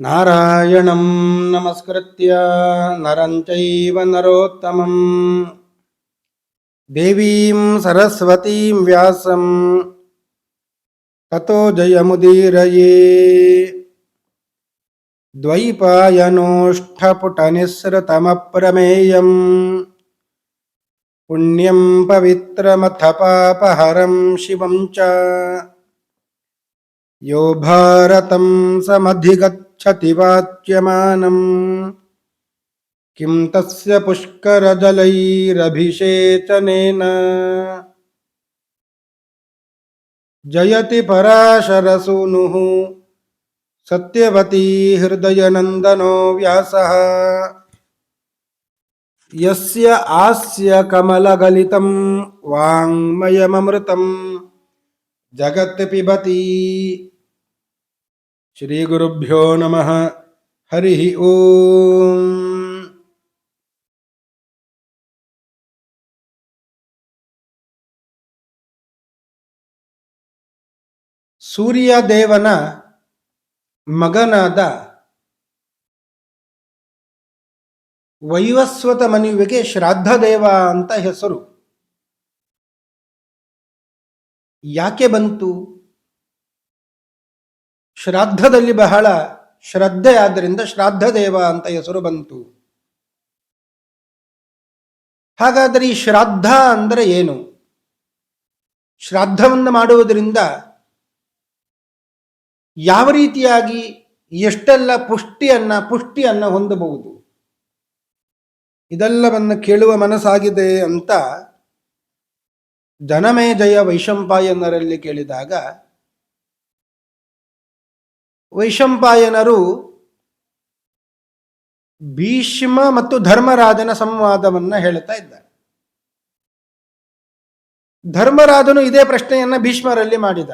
नारायणं नमस्कृत्य नरं चैव नरोत्तमं देवीं सरस्वतीं व्यासं ततो जयमुदीरये। द्वैपायनोष्ठपुटनिःसृतमप्रमेयम्। पुण्यं पवित्रमथ पापहरं शिवं च। यो भारतं समधिगच्छति वाच्यमानम् किं तस्य पुष्करजलैरभिषेचनेन? जयति पराशरसूनुः। सत्यवती हृदयनन्दनो व्यासः। यस्य आस्य कमलगलितं वाङ्मयममृतं जगत् पिबति ಶ್ರೀಗುರುಭ್ಯೋ ನಮಃ. ಹರಿ ಓಂ. ಸೂರ್ಯದೇವನ ಮಗನಾದ ವೈವಸ್ವತ ಮನುವಿಗೆ ಶ್ರಾದ್ದದೇವ ಅಂತ ಹೆಸರು. ಯಾಕೆ ಬಂತು? ಶ್ರಾದ್ದದಲ್ಲಿ ಬಹಳ ಶ್ರದ್ಧೆ ಆದ್ದರಿಂದ ಶ್ರಾದ್ದದೇವ ಅಂತ ಹೆಸರು ಬಂತು. ಹಾಗಾದರೆ ಈ ಶ್ರಾದ್ದ ಅಂದರೆ ಏನು? ಶ್ರಾದ್ದವನ್ನು ಮಾಡುವುದರಿಂದ ಯಾವ ರೀತಿಯಾಗಿ ಎಷ್ಟೆಲ್ಲ ಪುಷ್ಟಿಯನ್ನ ಪುಷ್ಟಿಯನ್ನು ಹೊಂದಬಹುದು? ಇದೆಲ್ಲವನ್ನು ಕೇಳುವ ಮನಸ್ಸಾಗಿದೆ ಅಂತ ಜನಮೇಜಯ ವೈಶಂಪಾಯನರಲ್ಲಿ ಕೇಳಿದಾಗ ವೈಶಂಪಾಯನರು ಭೀಷ್ಮ ಮತ್ತು ಧರ್ಮರಾಜನ ಸಂವಾದವನ್ನ ಹೇಳುತ್ತಾ ಇದ್ದಾರೆ. ಧರ್ಮರಾಜನು ಇದೇ ಪ್ರಶ್ನೆಯನ್ನ ಭೀಷ್ಮರಲ್ಲಿ ಮಾಡಿದ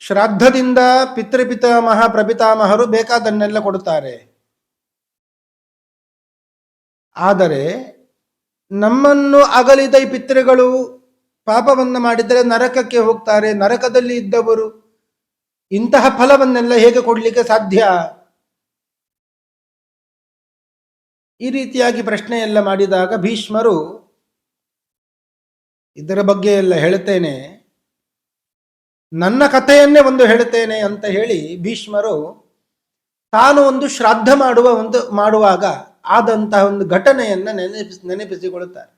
ಶ್ರಾದ್ದದಿಂದ ಪಿತೃಪಿತಾಮಹ ಪ್ರಪಿತಾಮಹರು ಬೇಕಾದನ್ನೆಲ್ಲ ಕೊಡುತ್ತಾರೆ. ಆದರೆ ನಮ್ಮನ್ನು ಅಗಲಿದ ಈ ಪಿತೃಗಳು ಪಾಪವನ್ನು ಮಾಡಿದರೆ ನರಕಕ್ಕೆ ಹೋಗ್ತಾರೆ, ನರಕದಲ್ಲಿ ಇದ್ದವರು. ಇಂತಹ ಫಲವನ್ನೆಲ್ಲ ಹೇಗೆ ಕೊಡಲಿಕ್ಕೆ ಸಾಧ್ಯ? ಈ ರೀತಿಯಾಗಿ ಪ್ರಶ್ನೆಯೆಲ್ಲ ಮಾಡಿದಾಗ ಭೀಷ್ಮರು ಇದರ ಬಗ್ಗೆ ಎಲ್ಲ ಹೇಳ್ತೇನೆ ನನ್ನ ಕಥೆಯನ್ನೇ ಒಂದು ಹೇಳ್ತೇನೆ ಅಂತ ಹೇಳಿ ಭೀಷ್ಮರು ತಾನು ಒಂದು ಶ್ರಾದ್ದ ಮಾಡುವ ಒಂದು, ಮಾಡುವಾಗ ಆದಂತಹ ಒಂದು ಘಟನೆಯನ್ನ ನೆನಪಿಸಿ, ನೆನಪಿಸಿಕೊಳ್ಳುತ್ತಾರೆ.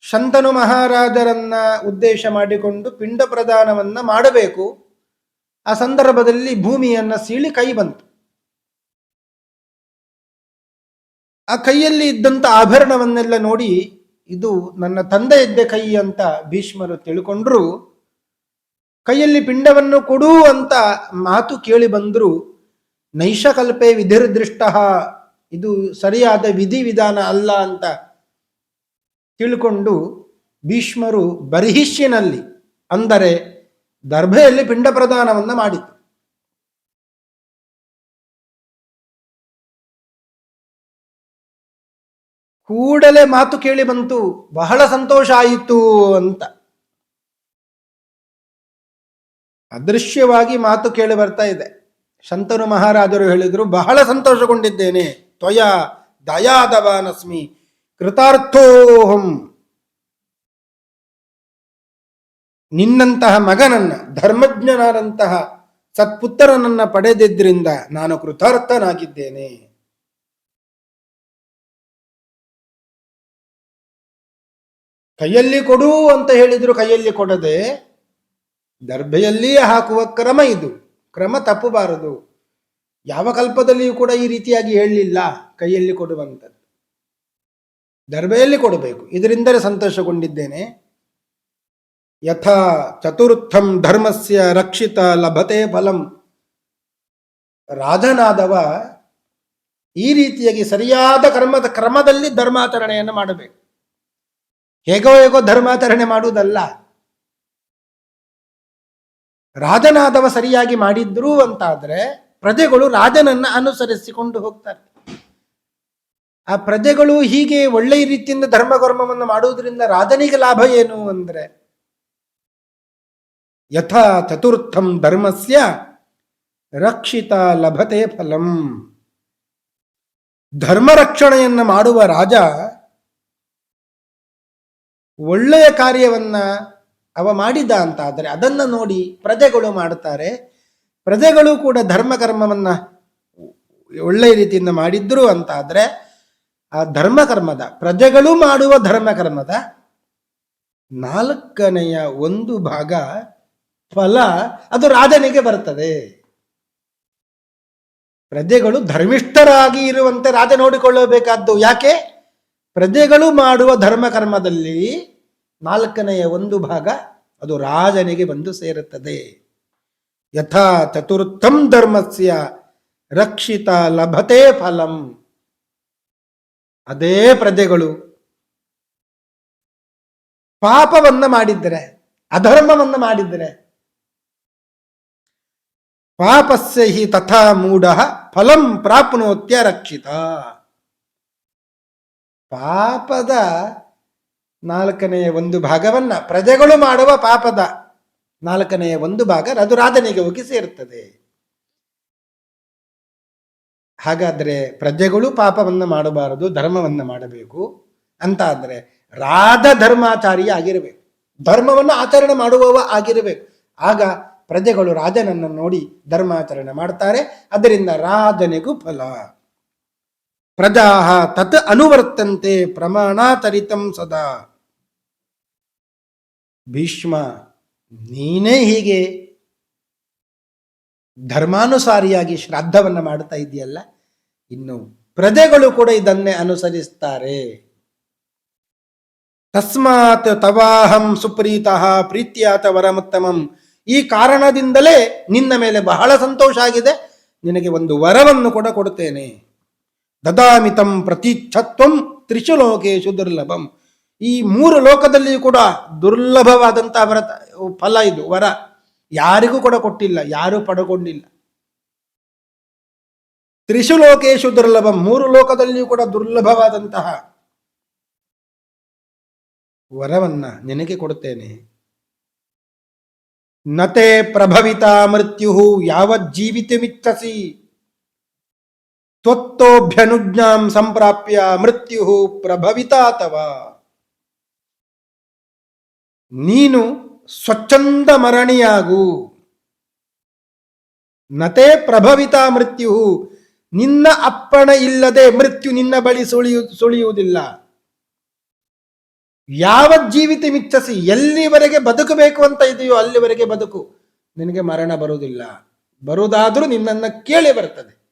ಶಂತನು ಮಹಾರಾಜರನ್ನ ಉದ್ದೇಶ ಮಾಡಿಕೊಂಡು ಪಿಂಡ ಪ್ರದಾನವನ್ನ ಮಾಡಬೇಕು. ಆ ಸಂದರ್ಭದಲ್ಲಿ ಭೂಮಿಯನ್ನ ಸೀಳಿ ಕೈ ಬಂತು. ಆ ಕೈಯಲ್ಲಿ ಇದ್ದಂತ ಆಭರಣವನ್ನೆಲ್ಲ ನೋಡಿ ಇದು ನನ್ನ ತಂದೆ ಇದ್ದ ಕೈ ಅಂತ ಭೀಷ್ಮರು ತಿಳ್ಕೊಂಡ್ರು. ಕೈಯಲ್ಲಿ ಪಿಂಡವನ್ನು ಕೊಡು ಅಂತ ಮಾತು ಕೇಳಿ ಬಂದರು. ನೈಷಕಲ್ಪೆ ವಿಧಿರ್ದೃಷ್ಟ, ಇದು ಸರಿಯಾದ ವಿಧಿವಿಧಾನ ಅಲ್ಲ ಅಂತ ತಿಳ್ಕೊಂಡು ಭೀಷ್ಮರು ಬರಿಹಿಷ್ಯನಲ್ಲಿ ಅಂದರೆ ದರ್ಭೆಯಲ್ಲಿ ಪಿಂಡ ಪ್ರದಾನವನ್ನ ಮಾಡಿತು ಕೂಡಲೇ ಮಾತು ಕೇಳಿ ಬಂತು, ಬಹಳ ಸಂತೋಷ ಆಯಿತು ಅಂತ. ಅದೃಶ್ಯವಾಗಿ ಮಾತು ಕೇಳಿ ಬರ್ತಾ ಇದೆ. ಶಂತನು ಮಹಾರಾಜರು ಹೇಳಿದ್ರು, ಬಹಳ ಸಂತೋಷಗೊಂಡಿದ್ದೇನೆ, ತ್ವಯ ದಯಾದವಾನಸ್ಮಿ ಕೃತಾರ್ಥೋಹಂ. ನಿನ್ನಂತಹ ಮಗನನ್ನ, ಧರ್ಮಜ್ಞನಾದಂತಹ ಸತ್ಪುತ್ರನನ್ನ ಪಡೆದಿದ್ದರಿಂದ ನಾನು ಕೃತಾರ್ಥನಾಗಿದ್ದೇನೆ. ಕೈಯಲ್ಲಿ ಕೊಡು ಅಂತ ಹೇಳಿದ್ರು ಕೈಯಲ್ಲಿ ಕೊಡದೆ, ದರ್ಭೆಯಲ್ಲಿಯೇ ಹಾಕುವ ಕ್ರಮ ಇದು. ಕ್ರಮ ತಪ್ಪಬಾರದು. ಯಾವ ಕಲ್ಪದಲ್ಲಿಯೂ ಕೂಡ ಈ ರೀತಿಯಾಗಿ ಹೇಳಲಿಲ್ಲ ಕೈಯಲ್ಲಿ ಕೊಡುವಂಥದ್ದು. ದರ್ಬೆಯಲ್ಲಿ ಕೊಡಬೇಕು. ಇದರಿಂದಲೇ ಸಂತೋಷಗೊಂಡಿದ್ದೇನೆ. ಯಥಾ ಚತುರ್ಥಂ ಧರ್ಮಸ್ಯ ರಕ್ಷಿತ ಲಭತೆ ಫಲಂ. ರಾಜನಾದವ ಈ ರೀತಿಯಾಗಿ ಸರಿಯಾದ ಕರ್ಮದ ಕ್ರಮದಲ್ಲಿ ಧರ್ಮಾಚರಣೆಯನ್ನು ಮಾಡಬೇಕು. ಹೇಗೋ ಹೇಗೋ ಧರ್ಮಾಚರಣೆ ಮಾಡುವುದಲ್ಲ. ರಾಜನಾದವ ಸರಿಯಾಗಿ ಮಾಡಿದ್ರು ಅಂತಾದ್ರೆ ಪ್ರಜೆಗಳು ರಾಜನನ್ನ ಅನುಸರಿಸಿಕೊಂಡು ಹೋಗ್ತಾರೆ. ಆ ಪ್ರಜೆಗಳು ಹೀಗೆ ಒಳ್ಳೆಯ ರೀತಿಯಿಂದ ಧರ್ಮ ಕರ್ಮವನ್ನು ಮಾಡುವುದರಿಂದ ರಾಜನಿಗೆ ಲಾಭ ಏನು ಅಂದ್ರೆ ಯಥಾ ಚತುರ್ಥಂ ಧರ್ಮಸ್ಯ ರಕ್ಷಿತ ಲಭತೆ ಫಲಂ. ಧರ್ಮ ರಕ್ಷಣೆಯನ್ನು ಮಾಡುವ ರಾಜ ಒಳ್ಳೆಯ ಕಾರ್ಯವನ್ನ ಅವ ಮಾಡಿದ ಅಂತ ಆದರೆ ಅದನ್ನ ನೋಡಿ ಪ್ರಜೆಗಳು ಮಾಡುತ್ತಾರೆ ಪ್ರಜೆಗಳು ಕೂಡ ಧರ್ಮ ಕರ್ಮವನ್ನ ಒಳ್ಳೆಯ ರೀತಿಯಿಂದ ಮಾಡಿದ್ರು ಅಂತ ಆದ್ರೆ ಆ ಧರ್ಮ ಕರ್ಮದ ಪ್ರಜೆಗಳು ಮಾಡುವ ಧರ್ಮ ಕರ್ಮದ ನಾಲ್ಕನೆಯ ಒಂದು ಭಾಗ ಫಲ, ಅದು ರಾಜನಿಗೆ ಬರ್ತದೆ ಪ್ರಜೆಗಳು ಧರ್ಮಿಷ್ಠರಾಗಿ ಇರುವಂತೆ ರಾಜ ನೋಡಿಕೊಳ್ಳಬೇಕಾದ್ದು ಯಾಕೆ? ಪ್ರಜೆಗಳು ಮಾಡುವ ಧರ್ಮ ಕರ್ಮದಲ್ಲಿ ನಾಲ್ಕನೆಯ ಒಂದು ಭಾಗ ಅದು ರಾಜನಿಗೆ ಬಂದು ಸೇರುತ್ತದೆ. ಯಥಾ ಚತುರ್ಥಂ ಧರ್ಮಸ್ಯ ರಕ್ಷಿತ ಲಭತೆ ಫಲಂ. ಅದೇ ಪ್ರಜೆಗಳು. ಪಾಪವನ್ನ ಮಾಡಿದ್ದರೆ, ಅಧರ್ಮವನ್ನ ಮಾಡಿದ್ದರೆ ಪಾಪಸ್ಯ ಹಿ ತಥಾ ಮೂಢ ಫಲಂ ಪ್ರಾಪ್ನೋತ್ಯ ರಕ್ಷಿತ. ಪಾಪದ ನಾಲ್ಕನೆಯ ಒಂದು ಭಾಗವನ್ನ ಪ್ರಜೆಗಳು ಮಾಡುವ ಪಾಪದ ನಾಲ್ಕನೆಯ ಒಂದು ಭಾಗ ಅದು ರಾಜನಿಗೆ ಹೋಗಿ ಸೇರುತ್ತದೆ ಹಾಗಾದ್ರೆ ಪ್ರಜೆಗಳು ಪಾಪವನ್ನು ಮಾಡಬಾರದು, ಧರ್ಮವನ್ನು ಮಾಡಬೇಕು. ಅಂತ ಆದ್ರೆ ರಾಧ ಧರ್ಮಾಚಾರಿ ಆಗಿರಬೇಕು. ಧರ್ಮವನ್ನು ಆಚರಣೆ ಮಾಡುವವ ಆಗಿರಬೇಕು. ಆಗ ಪ್ರಜೆಗಳು ರಾಜನನ್ನು ನೋಡಿ ಧರ್ಮಾಚರಣೆ ಮಾಡ್ತಾರೆ. ಅದರಿಂದ ರಾಜನಿಗೂ ಫಲ. ಪ್ರಜಾ ತತ್ ಅನುವರ್ತಂತೆ ಪ್ರಮಾಣಾಚರಿತಂ ಸದಾ. ಭೀಷ್ಮ, ನೀನೇ ಹೀಗೆ ಧರ್ಮಾನುಸಾರಿಯಾಗಿ ಶ್ರಾದ್ದವನ್ನು ಮಾಡ್ತಾ ಇದೆಯಲ್ಲ ಇನ್ನು ಪ್ರಜೆಗಳು ಕೂಡ ಇದನ್ನೇ ಅನುಸರಿಸ್ತಾರೆ. ತಸ್ಮಾತ್ ತವಾಹಂ ಸುಪ್ರೀತಃ ಪ್ರೀತ್ಯಾತ ವರಮುತ್ತಮಂ. ಈ ಕಾರಣದಿಂದಲೇ ನಿನ್ನ ಮೇಲೆ ಬಹಳ ಸಂತೋಷ ಆಗಿದೆ, ನಿನಗೆ ಒಂದು ವರವನ್ನು ಕೂಡ ಕೊಡುತ್ತೇನೆ. ದದಾಮಿತಂ ಪ್ರತೀಚ್ಛತ್ವಂ ತ್ರಿಶು ಲೋಕೇಶು ದುರ್ಲಭಂ. ಈ ಮೂರು ಲೋಕದಲ್ಲಿಯೂ ಕೂಡ ದುರ್ಲಭವಾದಂತಹ ವರ, ಫಲ ಇದು, ವರ. ಯಾರಿಗೂ ಕೂಡ ಕೊಟ್ಟಿಲ್ಲ, ಯಾರೂ ಪಡ್ಕೊಂಡಿಲ್ಲ ತ್ರಿಶು ಲೋಕೇಶು ದುರ್ಲಭ, ಮೂರು ಲೋಕದಲ್ಲಿಯೂ ಕೂಡ ದುರ್ಲಭವಾದಂತಹ ವರವನ್ನ ನಿನಗೆ ಕೊಡುತ್ತೇನೆ. ನತೆ ಪ್ರಭವಿತ ಮೃತ್ಯು ಯಾವಜ್ಜೀವಿತಮಿಚ್ಛಸಿ ತ್ವತ್ತೋಭ್ಯನುಜ್ಞಾಂ ಸಂಪ್ರಾಪ್ಯ ಮೃತ್ಯು ಪ್ರಭವಿತ ಅಥವಾ ನೀನು ಸ್ವಚ್ಛಂದ ಮರಣಿಯಾಗು. ನತೆ ಪ್ರಭವಿತ ಮೃತ್ಯು, ನಿನ್ನ ಅಪ್ಪಣ ಇಲ್ಲದೆ ಮೃತ್ಯು ನಿನ್ನ ಬಳಿ ಸುಳಿಯು, ಸುಳಿಯುವುದಿಲ್ಲ. ಯಾವ ಜೀವಿತ ಮಿಚ್ಚಸಿ ಎಲ್ಲಿವರೆಗೆ ಬದುಕಬೇಕು ಅಂತ ಇದೆಯೋ ಅಲ್ಲಿವರೆಗೆ ಬದುಕು. ನಿನಗೆ ಮರಣ ಬರುವುದಿಲ್ಲ. ಬರುವುದಾದ್ರೂ ನಿನ್ನನ್ನ ಕೇಳಿ ಬರ್ತದೆ.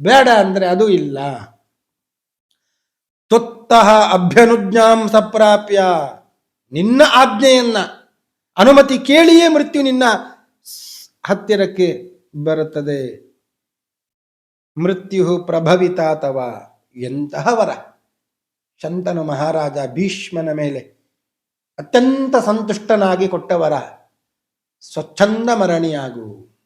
ಬೇಡ ಅಂದ್ರೆ ಅದು ಇಲ್ಲ. ತೊತ್ತಃ ಅಭ್ಯನುಜ್ಞಾಂ ಸಪ್ರಾಪ್ಯ. ನಿನ್ನ ಆಜ್ಞೆಯನ್ನ ಅನುಮತಿ ಕೇಳಿಯೇ ಮೃತ್ಯು ನಿನ್ನ ಹತ್ತಿರಕ್ಕೆ ಬರುತ್ತದೆ. ಮೃತ್ಯು ಪ್ರಭವಿತ ಅಥವಾ ಎಂತಹ ವರ ಶಂತನು ಮಹಾರಾಜ ಭೀಷ್ಮನ ಮೇಲೆ ಅತ್ಯಂತ ಸಂತುಷ್ಟನಾಗಿ ಕೊಟ್ಟವರ ಸ್ವಚ್ಛಂದ ಮರಣಿಯಾಗು.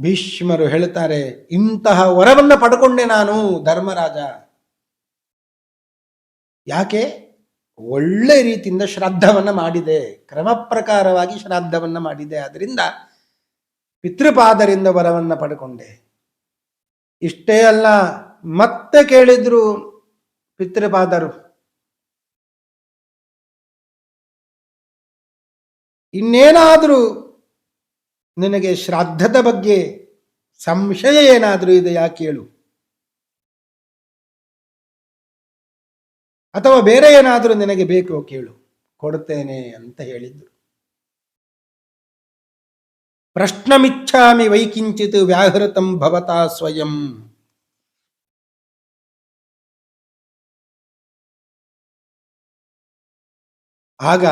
ಭೀಷ್ಮರು ಹೇಳ್ತಾರೆ, ಇಂತಹ ವರವನ್ನ ಪಡ್ಕೊಂಡೆ ನಾನು ಧರ್ಮರಾಜ. ಯಾಕೆ? ಒಳ್ಳೆ ರೀತಿಯಿಂದ ಶ್ರಾದ್ದವನ್ನ ಮಾಡಿದೆ. ಕ್ರಮ ಪ್ರಕಾರವಾಗಿ ಶ್ರಾದ್ದವನ್ನ ಮಾಡಿದೆ. ಆದ್ರಿಂದ ಪಿತೃಪಾದರಿಂದ ವರವನ್ನು ಪಡ್ಕೊಂಡೆ. ಇಷ್ಟೇ ಅಲ್ಲ, ಮತ್ತೆ ಕೇಳಿದ್ರು ಪಿತೃಪಾದರು. ಇನ್ನೇನಾದರೂ ನಿನಗೆ ಶ್ರಾದ್ದದ ಬಗ್ಗೆ ಸಂಶಯ ಏನಾದರೂ ಇದೆಯಾ ಕೇಳು. ಅಥವಾ ಬೇರೆ ಏನಾದರೂ ನಿನಗೆ ಬೇಕು ಕೇಳು ಕೊಡುತ್ತೇನೆ ಅಂತ ಹೇಳಿದ್ರು ಪ್ರಶ್ನಮಿಚ್ಛಾಮಿ ವೈಕಿಂಚಿತ್ ವ್ಯಾಹೃತಂ ಭವತಾ ಸ್ವಯಂ. ಆಗ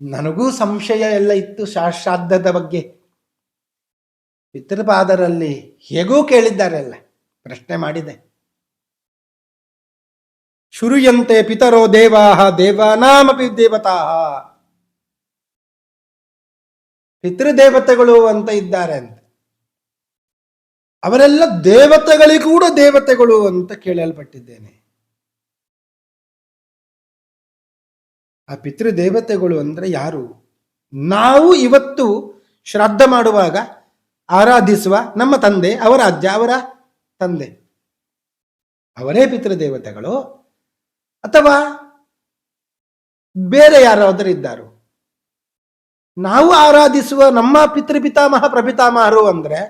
ನನಗೂ ಸಂಶಯ ಎಲ್ಲ ಇತ್ತು ಶಾಶ್ರಾದ್ದದ ಬಗ್ಗೆ. ಪಿತೃಪಾದರಲ್ಲಿ ಹೇಗೂ ಕೇಳಿದ್ದಾರೆ ಅಲ್ಲ, ಪ್ರಶ್ನೆ ಮಾಡಿದೆ. ಶುರುಯಂತೆ ಪಿತರೋ ದೇವಾಹ, ದೇವಾನಾಮಪಿ ದೇವತಾ ಪಿತೃದೇವತೆಗಳು ಅಂತ ಇದ್ದಾರೆ ಅಂತ. ಅವರೆಲ್ಲ ದೇವತೆಗಳಿಗೂ ದೇವತೆಗಳು ಅಂತ ಕೇಳಲ್ಪಟ್ಟಿದ್ದೇನೆ. ಆ ಪಿತೃದೇವತೆಗಳು ಅಂದ್ರೆ ಯಾರು? ನಾವು ಇವತ್ತು ಶ್ರಾದ್ದ ಮಾಡುವಾಗ ಆರಾಧಿಸುವ ನಮ್ಮ ತಂದೆ, ಅವರ ಅಜ್ಜ, ಅವರ ತಂದೆ. ಅವರೇ ಪಿತೃದೇವತೆಗಳು. ಅಥವಾ ಬೇರೆ ಯಾರಾದರೂ ಇದ್ದಾರೋ? ನಾವು ಆರಾಧಿಸುವ ನಮ್ಮ ಪಿತೃಪಿತಾಮಹ, ಪ್ರಪಿತಾಮಹರು ಅಂದ್ರೆ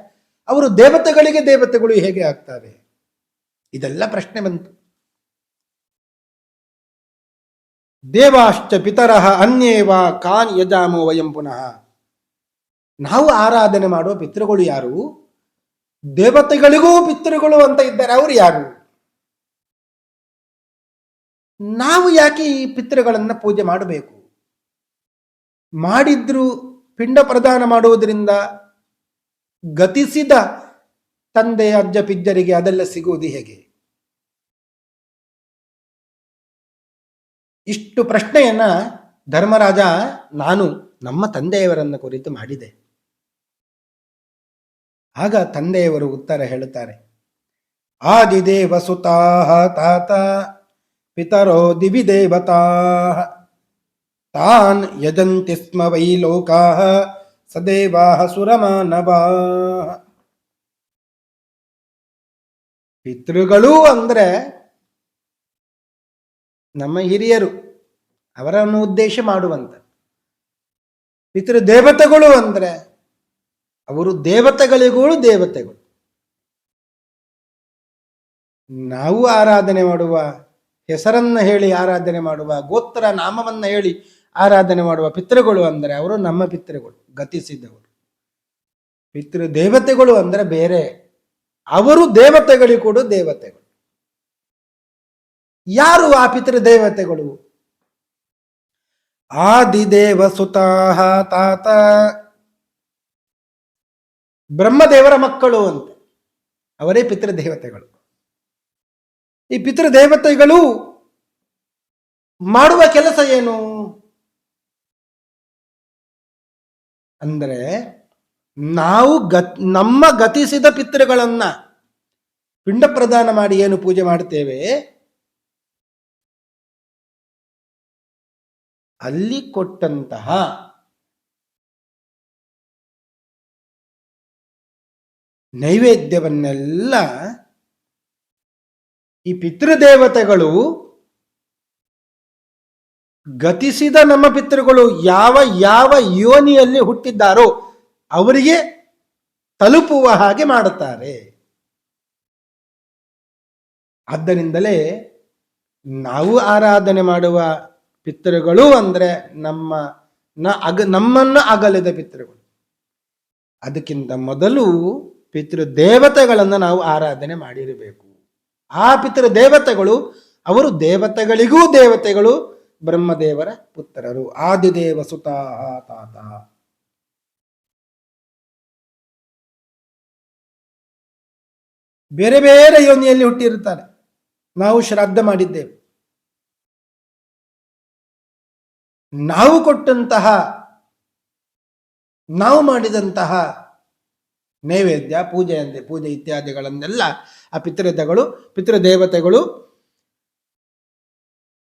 ಅವರು ದೇವತೆಗಳಿಗೆ ದೇವತೆಗಳು ಹೇಗೆ ಆಗ್ತವೆ ಇದೆಲ್ಲ ಪ್ರಶ್ನೆ ಬಂತು. ದೇವಾಶ್ಚ ಪಿತರಹ ಅನ್ಯೇವಾ ಕಾನ್ ಯಜಾಮೋ ವಯಂ ಪುನಃ. ನಾವು ಆರಾಧನೆ ಮಾಡುವ ಪಿತೃಗಳು ಯಾರು? ದೇವತೆಗಳಿಗೂ ಪಿತೃಗಳು ಅಂತ ಇದ್ದಾರೆ. ಅವರು ಯಾರು? ನಾವು ಯಾಕೆ ಈ ಪಿತೃಗಳನ್ನ ಪೂಜೆ ಮಾಡಬೇಕು? ಮಾಡಿದ್ರು ಪಿಂಡ ಪ್ರದಾನ ಮಾಡುವುದರಿಂದ ಗತಿಸಿದ ತಂದೆ, ಅಜ್ಜ, ಪಿಜ್ಜರಿಗೆ ಅದೆಲ್ಲ ಸಿಗುವುದು ಹೇಗೆ? ಇಷ್ಟು ಪ್ರಶ್ನೆಯನ್ನ ಧರ್ಮರಾಜ ನಾನು ನಮ್ಮ ತಂದೆಯವರನ್ನ ಕುರಿತು ಮಾಡಿದೆ. ಆಗ ತಂದೆಯವರು ಉತ್ತರ ಹೇಳುತ್ತಾರೆ ಆದಿದೇವ ಸುತಾಹ ತಾತ ಪಿತರೋ ದಿವಿ ದೇವತಾ. ತಾನ್ ಯಜಂತಿ ಸ್ಮ ವೈ ಲೋಕಾ, ಸದೇವಾ ಸುರಮಾನವಾ. ಪಿತೃಗಳು ಅಂದ್ರೆ ನಮ್ಮ ಹಿರಿಯರು, ಅವರನ್ನು ಉದ್ದೇಶ ಮಾಡುವಂತ ಪಿತೃ ದೇವತೆಗಳು ಅಂದ್ರೆ ಅವರು ದೇವತೆಗಳಿಗೂ ದೇವತೆಗಳು. ನಾವು ಆರಾಧನೆ ಮಾಡುವ ಹೆಸರನ್ನ ಹೇಳಿ ಆರಾಧನೆ ಮಾಡುವ, ಗೋತ್ರ ನಾಮವನ್ನ ಹೇಳಿ ಆರಾಧನೆ ಮಾಡುವ ಪಿತೃಗಳು ಅಂದರೆ ಅವರು ನಮ್ಮ ಪಿತೃಗಳು, ಗತಿಸಿದವರು. ಪಿತೃ ದೇವತೆಗಳು ಅಂದ್ರೆ ಬೇರೆ, ಅವರು ದೇವತೆಗಳಿಗೆ ಕೂಡ ದೇವತೆಗಳು. ಯಾರು ಆ ಪಿತೃ ದೇವತೆಗಳು ಆದಿದೇವ ಸುತಾಹ ತಾತ. ಬ್ರಹ್ಮದೇವರ ಮಕ್ಕಳು ಅಂತ. ಅವರೇ ಪಿತೃದೇವತೆಗಳು. ಈ ಪಿತೃದೇವತೆಗಳು ಮಾಡುವ ಕೆಲಸ ಏನು? ಅಂದರೆ ನಾವು ಗತ್, ನಮ್ಮ ಗತಿಸಿದ ಪಿತೃಗಳನ್ನ ಪಿಂಡ ಪ್ರದಾನ ಮಾಡಿ ಏನು ಪೂಜೆ ಮಾಡ್ತೇವೆ ಅಲ್ಲಿ ಕೊಟ್ಟಂತಹ ನೈವೇದ್ಯವನ್ನೆಲ್ಲ ಈ ಪಿತೃದೇವತೆಗಳು ಗತಿಸಿದ ನಮ್ಮ ಪಿತೃಗಳು ಯಾವ ಯಾವ ಯೋನಿಯಲ್ಲಿ ಹುಟ್ಟಿದ್ದಾರೋ ಅವರಿಗೆ ತಲುಪುವ ಹಾಗೆ ಮಾಡುತ್ತಾರೆ. ಆದ್ದರಿಂದಲೇ ನಾವು ಆರಾಧನೆ ಮಾಡುವ ಪಿತೃಗಳು ಅಂದ್ರೆ ನಮ್ಮ ನ ಅಗ ನಮ್ಮನ್ನು ಅಗಲಿದ ಪಿತೃಗಳು. ಅದಕ್ಕಿಂತ ಮೊದಲು ಪಿತೃ ದೇವತೆಗಳನ್ನು ನಾವು ಆರಾಧನೆ ಮಾಡಿರಬೇಕು. ಆ ಪಿತೃ ದೇವತೆಗಳು, ಅವರು ದೇವತೆಗಳಿಗೂ ದೇವತೆಗಳು, ಬ್ರಹ್ಮದೇವರ ಪುತ್ರರು. ಆದಿದೇವ ಸುತ ತಾತ ಬೇರೆ ಬೇರೆ ಯೋನಿಯಲ್ಲಿ ಹುಟ್ಟಿರುತ್ತಾರೆ. ನಾವು ಶ್ರಾದ್ದ ಮಾಡಿದ್ದೇವೆ. ನಾವು ಕೊಟ್ಟಂತಹ, ನಾವು ಮಾಡಿದಂತಹ ನೈವೇದ್ಯ, ಪೂಜೆ ಅಂದೆ ಪೂಜೆ ಇತ್ಯಾದಿಗಳನ್ನೆಲ್ಲ ಆ ಪಿತೃದಗಳು ಪಿತೃದೇವತೆಗಳು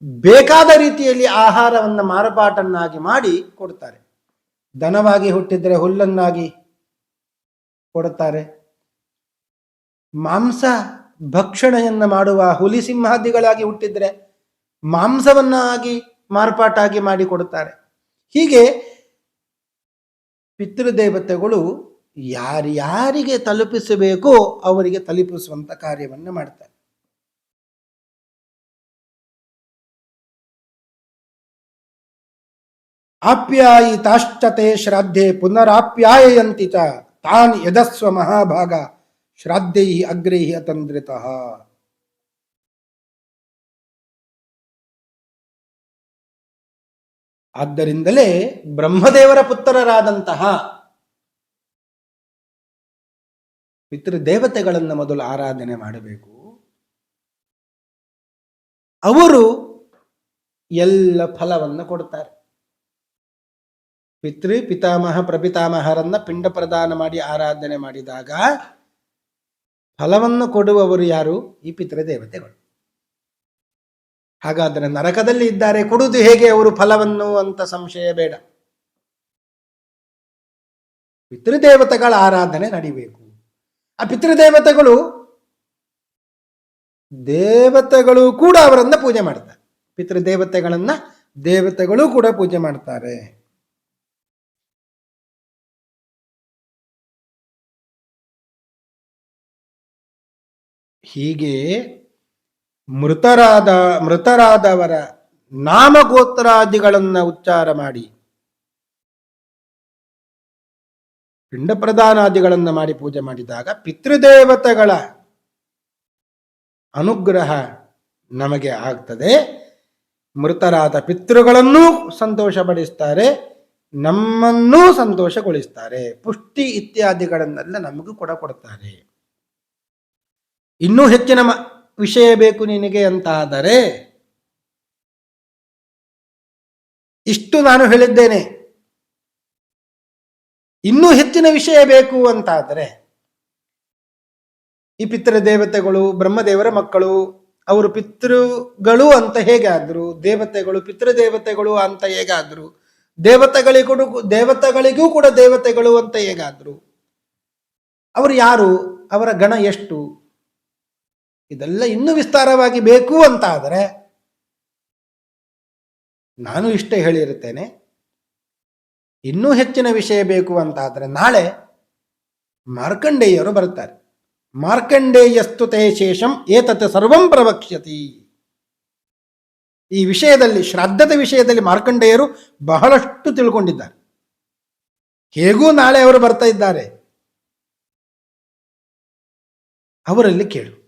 ಬೇಕಾದ ರೀತಿಯಲ್ಲಿ ಆಹಾರವನ್ನು ಮಾರುಪಾಟನ್ನಾಗಿ ಮಾಡಿ ಕೊಡ್ತಾರೆ. ದನವಾಗಿ ಹುಟ್ಟಿದ್ರೆ ಹುಲ್ಲನ್ನಾಗಿ ಕೊಡುತ್ತಾರೆ ಮಾಂಸ ಭಕ್ಷಣೆಯನ್ನ ಮಾಡುವ ಹುಲಿ ಸಿಂಹಾದಿಗಳಾಗಿ ಹುಟ್ಟಿದ್ರೆ ಮಾಂಸವನ್ನಾಗಿ ಮಾರ್ಪಾಟಾಗಿ ಮಾಡಿ ಕೊಡುತ್ತಾರೆ ಹೀಗೆ ಪಿತೃದೇವತೆಗಳು ಯಾರ್ಯಾರಿಗೆ ತಲುಪಿಸಬೇಕೋ ಅವರಿಗೆ ತಲುಪಿಸುವಂತ ಕಾರ್ಯವನ್ನ ಮಾಡ್ತಾರೆ. ಆಪ್ಯಾಯಿತಾಶ್ಚತೆ ಶ್ರಾದ್ಧೆ ಪುನರಾಪ್ಯಾಯಂತಿ ಚ ತಾನ್ ಯದಸ್ವ ಮಹಾಭಾಗ ಶ್ರಾದ್ದೈ ಅಗ್ರೈ ಅತಂದ್ರಿತಃ. ಆದ್ದರಿಂದಲೇ ಬ್ರಹ್ಮದೇವರ ಪುತ್ರರಾದಂತಹ ಪಿತೃದೇವತೆಗಳನ್ನು ಮೊದಲು ಆರಾಧನೆ ಮಾಡಬೇಕು. ಅವರು ಎಲ್ಲ ಫಲವನ್ನು ಕೊಡ್ತಾರೆ. ಪಿತೃ, ಪಿತಾಮಹ, ಪ್ರಪಿತಾಮಹರನ್ನ ಪಿಂಡ ಪ್ರದಾನ ಮಾಡಿ ಆರಾಧನೆ ಮಾಡಿದಾಗ ಫಲವನ್ನು ಕೊಡುವವರು ಯಾರು? ಈ ಪಿತೃದೇವತೆಗಳು ಹಾಗಾದರೆ ನರಕದಲ್ಲಿ ಇದ್ದಾರೆ ಕೊಡುವುದು ಹೇಗೆ ಅವರು ಫಲವನ್ನು ಅಂತ ಸಂಶಯ ಬೇಡ. ಪಿತೃದೇವತೆಗಳ ಆರಾಧನೆ ನಡಿಬೇಕು. ಆ ಪಿತೃದೇವತೆಗಳು ದೇವತೆಗಳು ಕೂಡ ಅವರನ್ನ ಪೂಜೆ ಮಾಡ್ತಾರೆ. ಪಿತೃದೇವತೆಗಳನ್ನ ದೇವತೆಗಳು ಕೂಡ ಪೂಜೆ ಮಾಡ್ತಾರೆ. ಹೀಗೆ ಮೃತರಾದ ಮೃತರಾದವರ ನಾಮಗೋತ್ರಾದಿಗಳನ್ನ ಉಚ್ಚಾರ ಮಾಡಿ ಪಿಂಡ ಪ್ರದಾನಾದಿಗಳನ್ನು ಮಾಡಿ ಪೂಜೆ ಮಾಡಿದಾಗ ಪಿತೃದೇವತೆಗಳ ಅನುಗ್ರಹ ನಮಗೆ ಆಗ್ತದೆ. ಮೃತರಾದ ಪಿತೃಗಳನ್ನೂ ಸಂತೋಷಪಡಿಸ್ತಾರೆ, ನಮ್ಮನ್ನೂ ಸಂತೋಷಗೊಳಿಸ್ತಾರೆ. ಪುಷ್ಟಿ ಇತ್ಯಾದಿಗಳನ್ನೆಲ್ಲ ನಮಗೂ ಕೂಡ ಕೊಡ್ತಾರೆ. ಇನ್ನೂ ಹೆಚ್ಚಿನ ವಿಷಯ ಬೇಕು ನಿನಗೆ ಅಂತಾದರೆ, ಇಷ್ಟು ನಾನು ಹೇಳಿದ್ದೇನೆ. ಇನ್ನೂ ಹೆಚ್ಚಿನ ವಿಷಯ ಬೇಕು ಅಂತಾದರೆ, ಈ ಪಿತೃ ದೇವತೆಗಳು ಬ್ರಹ್ಮದೇವರ ಮಕ್ಕಳು, ಅವರು ಪಿತೃಗಳು ಅಂತ ಹೇಗಾದ್ರು, ದೇವತೆಗಳು ಪಿತೃದೇವತೆಗಳು ಅಂತ ಹೇಗಾದ್ರು, ದೇವತೆಗಳಿಗೂ ದೇವತೆಗಳಿಗೂ ಕೂಡ ದೇವತೆಗಳು ಅಂತ ಹೇಗಾದ್ರು, ಅವರು ಯಾರು, ಅವರ ಗಣ ಎಷ್ಟು, ಇದೆಲ್ಲ ಇನ್ನೂ ವಿಸ್ತಾರವಾಗಿ ಬೇಕು ಅಂತ ಆದರೆ ನಾನು ಇಷ್ಟೇ ಹೇಳಿರುತ್ತೇನೆ. ಇನ್ನೂ ಹೆಚ್ಚಿನ ವಿಷಯ ಬೇಕು ಅಂತ ಆದರೆ ನಾಳೆ ಮಾರ್ಕಂಡೇಯರು ಬರುತ್ತಾರೆ ಮಾರ್ಕಂಡೇಯಸ್ತು ತೇ ಶೇಷಂ ಏತತ್ ಸರ್ವಂ ಪ್ರವಕ್ಷ್ಯತಿ. ಈ ವಿಷಯದಲ್ಲಿ, ಶ್ರಾದ್ದದ ವಿಷಯದಲ್ಲಿ ಮಾರ್ಕಂಡೇಯರು ಬಹಳಷ್ಟು ತಿಳ್ಕೊಂಡಿದ್ದಾರೆ. ಹೇಗೂ ನಾಳೆ ಅವರು ಬರ್ತಾ ಇದ್ದಾರೆ? ಅವರಲ್ಲಿ ಕೇಳು.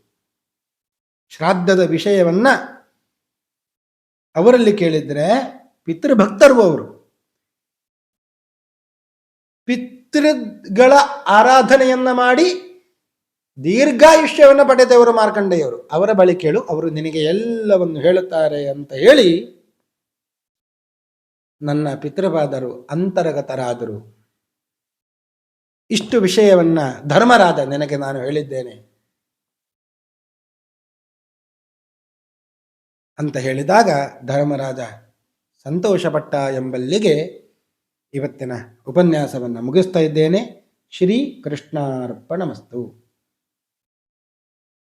ಶ್ರಾದ್ದದ ವಿಷಯವನ್ನ ಅವರಲ್ಲಿ ಕೇಳಿದ್ರೆ ಪಿತೃಭಕ್ತರು ಅವರು. ಪಿತೃಗಳ ಆರಾಧನೆಯನ್ನ ಮಾಡಿ ದೀರ್ಘಾಯುಷ್ಯವನ್ನು ಪಡೆದವರು ಮಾರ್ಕಂಡೆಯವರು ಅವರ ಬಳಿ ಕೇಳು, ಅವರು ನಿನಗೆ ಎಲ್ಲವನ್ನು ಹೇಳುತ್ತಾರೆ ಅಂತ ಹೇಳಿ ನನ್ನ ಪಿತೃಪಾದರು ಅಂತರ್ಗತರಾದರು. ಇಷ್ಟು ವಿಷಯವನ್ನ ಧರ್ಮರಾದ ನಿನಗೆ ನಾನು ಹೇಳಿದ್ದೇನೆ ಅಂತ ಹೇಳಿದಾಗ ಧರ್ಮರಾಜ ಸಂತೋಷಪಟ್ಟ ಎಂಬಲ್ಲಿಗೆ ಇವತ್ತಿನ ಉಪನ್ಯಾಸವನ್ನು ಮುಗಿಸ್ತಾ ಇದ್ದೇನೆ. ಶ್ರೀ ಕೃಷ್ಣಾರ್ಪಣಮಸ್ತು